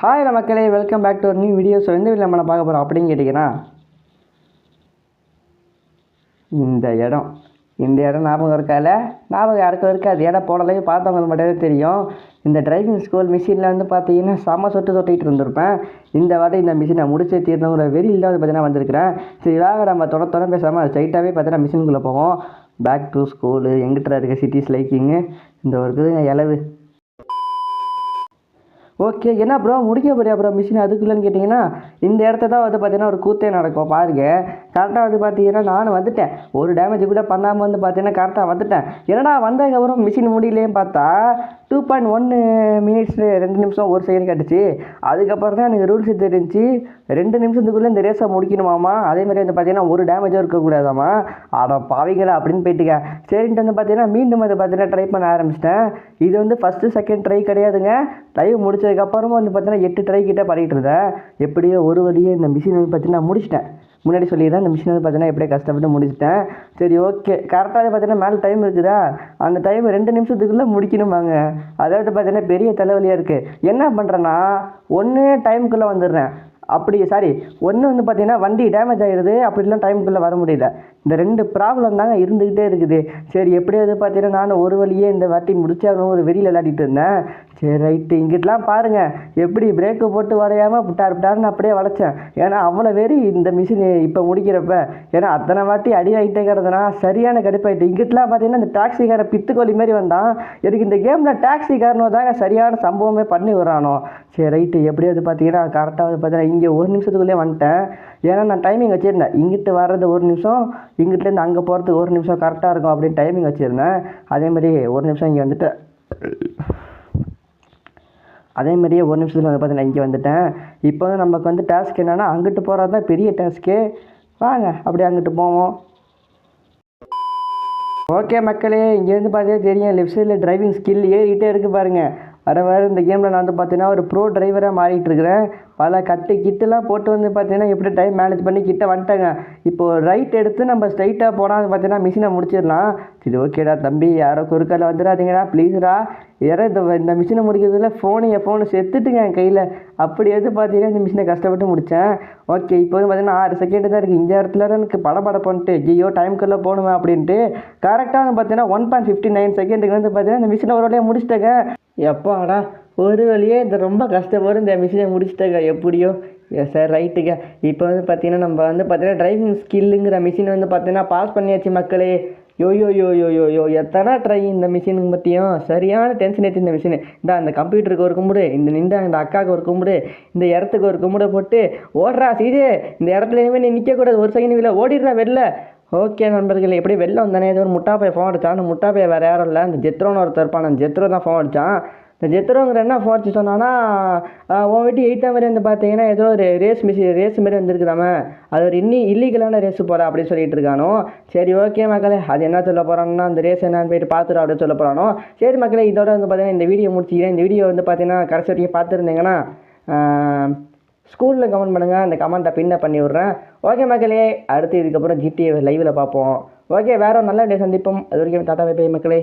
Hi மக்களே welcome back to ஒரு new videos எந்த வீட்டில் நம்ம பார்க்க போகிறோம் அப்படின்னு கேட்டிங்கன்னா இந்த இடம். இந்த இடம் ஞாபகம் இருக்கால ஞாபகம் யாருக்கும் இருக்காது. இடம் போடலையே பார்த்தவங்களுக்கு மட்டும் தெரியும். இந்த டிரைவிங் ஸ்கூல் மிஷினில் வந்து பார்த்தீங்கன்னா செம்ம சொட்டு சொட்டிகிட்டு இருந்திருப்பேன். இந்த வாட்டி இந்த மிஷினை முடிச்சே தீர்ந்தவங்கிற வெளியில் தான் வந்து பார்த்தீங்கன்னா வந்திருக்கிறேன். சரி வாங்க நம்ம தொட தொட பேசாமல் ஸ்ட்ரைட்டாகவே பார்த்தீங்கன்னா மிஷினுக்குள்ளே போவோம். பேக் டு ஸ்கூலு எங்கிட்ட இருக்க சிட்டிஸ் லைக்கிங்கு இந்த ஒரு இருக்குதுங்க இலவு ஓகே என்ன ப்ரோ முடிக்க போறியா ப்ரோ மிஷின் அதுக்குள்ளேன்னு கேட்டிங்கன்னா இந்த இடத்த தான் வந்து பார்த்தீங்கன்னா ஒரு கூத்தே நடக்கும். பாருங்க. கரெக்டாக வந்து பார்த்தீங்கன்னா நானும் வந்துட்டேன். ஒரு டேமேஜ் கூட பண்ணாமல் வந்து பார்த்தீங்கன்னா கரெக்டாக வந்துட்டேன். என்னடா வந்ததுக்கப்புறம் மிஷின் முடியலையேன்னு பார்த்தா டூ பாயிண்ட் ஒன்று மினிட்ஸ் ரெண்டு நிமிஷம் ஒரு செகண்ட் கட்டுச்சு. அதுக்கப்புறம் தான் எனக்கு ரூல்ஸ் தெரிஞ்சு ரெண்டு நிமிஷத்துக்குள்ளே இந்த ரேஸை முடிக்கணுமாமா? அதே மாதிரி வந்து பார்த்தீங்கன்னா ஒரு டேமேஜும் இருக்கக்கூடாதாம்மா அட பாவிங்களா அப்படின்னு போயிட்டுங்க சரின்ட்டு வந்து பார்த்தீங்கன்னா மீண்டும் வந்து பார்த்தீங்கன்னா ட்ரை பண்ண ஆரம்பிச்சிட்டேன். இது வந்து ஃபஸ்ட்டு செகண்ட் ட்ரை கிடையாதுங்க. லைவ் முடிச்சதுக்கப்புறமும் வந்து பார்த்தீங்கன்னா எட்டு ட்ரை கிட்டே பண்ணிகிட்டு இருந்தேன். எப்படியோ ஒரு வழியே இந்த மிஷின் வந்து பார்த்தீங்கன்னா முடிச்சிட்டேன். முன்னாடி சொல்லிடுறேன் இந்த மிஷின் வந்து பார்த்தீங்கன்னா எப்படியே கஷ்டப்பட்டு முடிச்சிட்டேன். சரி ஓகே கரெக்டாக பார்த்தீங்கன்னா மேலே டைம் இருக்குதா? அந்த டைம் ரெண்டு நிமிஷத்துக்குள்ளே முடிக்கணுமாங்க. அதாவது பார்த்தீங்கன்னா பெரிய தலைவலியாக இருக்குது என்ன பண்ணுறேன்னா ஒன்று டைமுக்குள்ளே வந்துடுறேன். அப்படி சாரி ஒன்று வந்து பார்த்தீங்கன்னா வண்டி டேமேஜ் ஆகிடுது அப்படிலாம் டைமுக்குள்ளே வர முடியல. இந்த ரெண்டு ப்ராப்ளம் தாங்க இருந்துக்கிட்டே இருக்குது. சரி எப்படியாவது பார்த்தீங்கன்னா நான் ஒரு வழியே இந்த வாட்டி முடிச்சாகணும் ஒரு வெளியில் விளையாடிட்டு இருந்தேன். சரி ரைட்டு இங்கிட்டலாம் பாருங்கள் எப்படி பிரேக்கு போட்டு வரையாமல் புட்டார் புட்டார்னு அப்படியே வளைச்சேன். ஏன்னா அவ்வளோ பேர் இந்த மிஷின் இப்போ முடிக்கிறப்ப. ஏன்னா அத்தனை வாட்டி அடி ஆகிட்டே கிடந்தனா சரியான கடுப்பாயிட்டு. இங்கிட்டலாம் பார்த்தீங்கன்னா இந்த டாக்ஸிக்கார பித்துக்கோழி மாதிரி வந்தான். எனக்கு இந்த கேமில் டாக்ஸிக்காரனோ தாங்க சரியான சம்பவமே பண்ணி விடுறானோ. சரி ரைட்டு எப்படியாவது பார்த்தீங்கன்னா கரெக்டாக வந்து பார்த்தீங்கன்னா இங்கே ஒரு நிமிஷத்துக்குள்ளே வந்துட்டேன். ஏன்னா நான் டைமிங் வச்சுருந்தேன். இங்கிட்டு வர்றது ஒரு நிமிஷம் இங்கிட்டேருந்து அங்கே போகிறதுக்கு ஒரு நிமிஷம் கரெக்டாக இருக்கும் அப்படின்னு டைமிங் வச்சுருந்தேன். அதேமாதிரி ஒரு நிமிஷம் இங்கே வந்துட்டு அதே மாதிரியே ஒரு நிமிஷத்தில் வந்து பார்த்தீங்கன்னா இங்கே வந்துட்டேன். இப்போ வந்து நமக்கு வந்து டாஸ்க் என்னென்னா அங்கிட்டு போகிறது தான் பெரிய டாஸ்க்கு வாங்க அப்படியே அங்கிட்டு போவோம். ஓகே மக்களே இங்கேருந்து பார்த்தே தெரியும் லெஃப்ட் சைடில் டிரைவிங் ஸ்கில் ஏறிக்கிட்டே இருக்குது பாருங்கள் வர வர இந்த கேமில் நான் வந்து பார்த்தீங்கன்னா ஒரு ப்ரோ டிரைவராக மாறிட்டு இருக்கிறேன். பல கட்டு கிட்டெல்லாம் போட்டு வந்து பார்த்தீங்கன்னா எப்படி டைம் மேனேஜ் பண்ணி கிட்ட வந்துட்டேங்க. இப்போது ரைட் எடுத்து நம்ம ஸ்ட்ரைட்டாக போனால் பார்த்தீங்கன்னா மிஷினை முடிச்சிடலாம். சரி ஓகேடா தம்பி. யாரோ குறுக்கால வந்துடாதீங்கடா. ப்ளீஸ்டா யாரோ இந்த இந்த மிஷினை முடிக்கிறதுல ஃபோனு என் ஃபோனு செத்துட்டுங்க என் கையில். அப்படி எது பார்த்தீங்கன்னா இந்த மிஷினை கஷ்டப்பட்டு முடித்தேன் ஓகே இப்போ வந்து பார்த்தீங்கன்னா ஆறு செகண்ட் தான் இருக்குது இந்த இடத்துல எனக்கு பட பண்ணிட்டு ஐயோ டைம்குள்ளே போகணுமா அப்படின்ட்டு கரெக்டாக வந்து பார்த்தீங்கன்னா ஒன் பாயிண்ட் ஃபிஃப்டி நைன் செகண்டுக்கு வந்து பார்த்தீங்கன்னா இந்த மிஷினை ஒரு வழியாக முடிச்சிட்டேங்க. எப்பாடா ஒரு வழியே இந்த ரொம்ப கஷ்டப்படும் இந்த மிஷினை முடிச்சிட்டேங்க. எப்படியோ? எஸ் சார் ரைட்டுங்க இப்போ வந்து பார்த்தீங்கன்னா நம்ம வந்து பார்த்தீங்கன்னா டிரைவிங் ஸ்கில்லுங்கிற மிஷின் வந்து பார்த்தீங்கன்னா பாஸ் பண்ணியாச்சு மக்களே. யோ யோ யோ யோ யோ யோ எத்தனை ட்ரை இந்த மிஷினுக்கு பற்றியும் சரியான டென்ஷன் ஏற்றி இந்த மிஷினு இந்த அந்த கம்ப்யூட்டருக்கு ஒரு கும்பிடு இந்த நின்று இந்த அக்காவுக்கு ஒரு கும்பிடு இந்த இடத்துக்கு ஒரு கும்பிடு போட்டு ஓடுறா சீதே. இந்த இடத்துல இனிமேல் நீ நிற்கக்கூடாது ஒரு செகண்ட் இல்லை ஓடிடுறா வெளில. ஓகே நண்பர்களே எப்படி வெளில வந்தானே ஏதோ ஒரு முட்டாப்பையை ஃபோன் அடிச்சான். அந்த முட்டாப்பையை வேறு யாரும் இல்லை. அந்த ஜெத்ரோன்னு ஒருத்தர் இருப்பான். அந்த ஜெத்ரோ தான் ஃபோன் அடித்தான் இந்த ஜெத்ரோங்கிற என்ன ஃபோன் சொன்னான்னா உன் வீட்டு எயித்தா மாதிரி வந்து பார்த்தீங்கன்னா ஏதோ ஒரு ரேஸ் மிஸ் ரேஸ் மாரி வந்துருக்குதாமே. அது ஒரு இன்னி இல்லீகலான ரேஸ் போகிற அப்படின்னு சொல்லிட்டு இருக்கானோ. சரி ஓகே மக்களே அது என்ன சொல்ல போகிறான்னா அந்த ரேஸ் என்னன்னு போயிட்டு பார்த்துட்டு அப்படின்னு சொல்ல போகிறானோ சரி மக்களே இதோட வந்து பார்த்தீங்கன்னா இந்த வீடியோ முடிச்சிக்கிறேன். இந்த வீடியோ வந்து பார்த்தீங்கன்னா கடைசி வரைக்கும் பார்த்துருந்தீங்கன்னா ஸ்கூலில் கமெண்ட் பண்ணுங்கள் அந்த கமெண்ட்டை பின்ன பண்ணி விட்றேன். ஓகே மக்களே அடுத்து இதுக்கப்புறம் ஜிடிஏ லைவில் பார்ப்போம். ஓகே வேறு ஒரு நல்ல டே சந்திப்போம். அது வரைக்கும் டாட்டா பை மக்களே.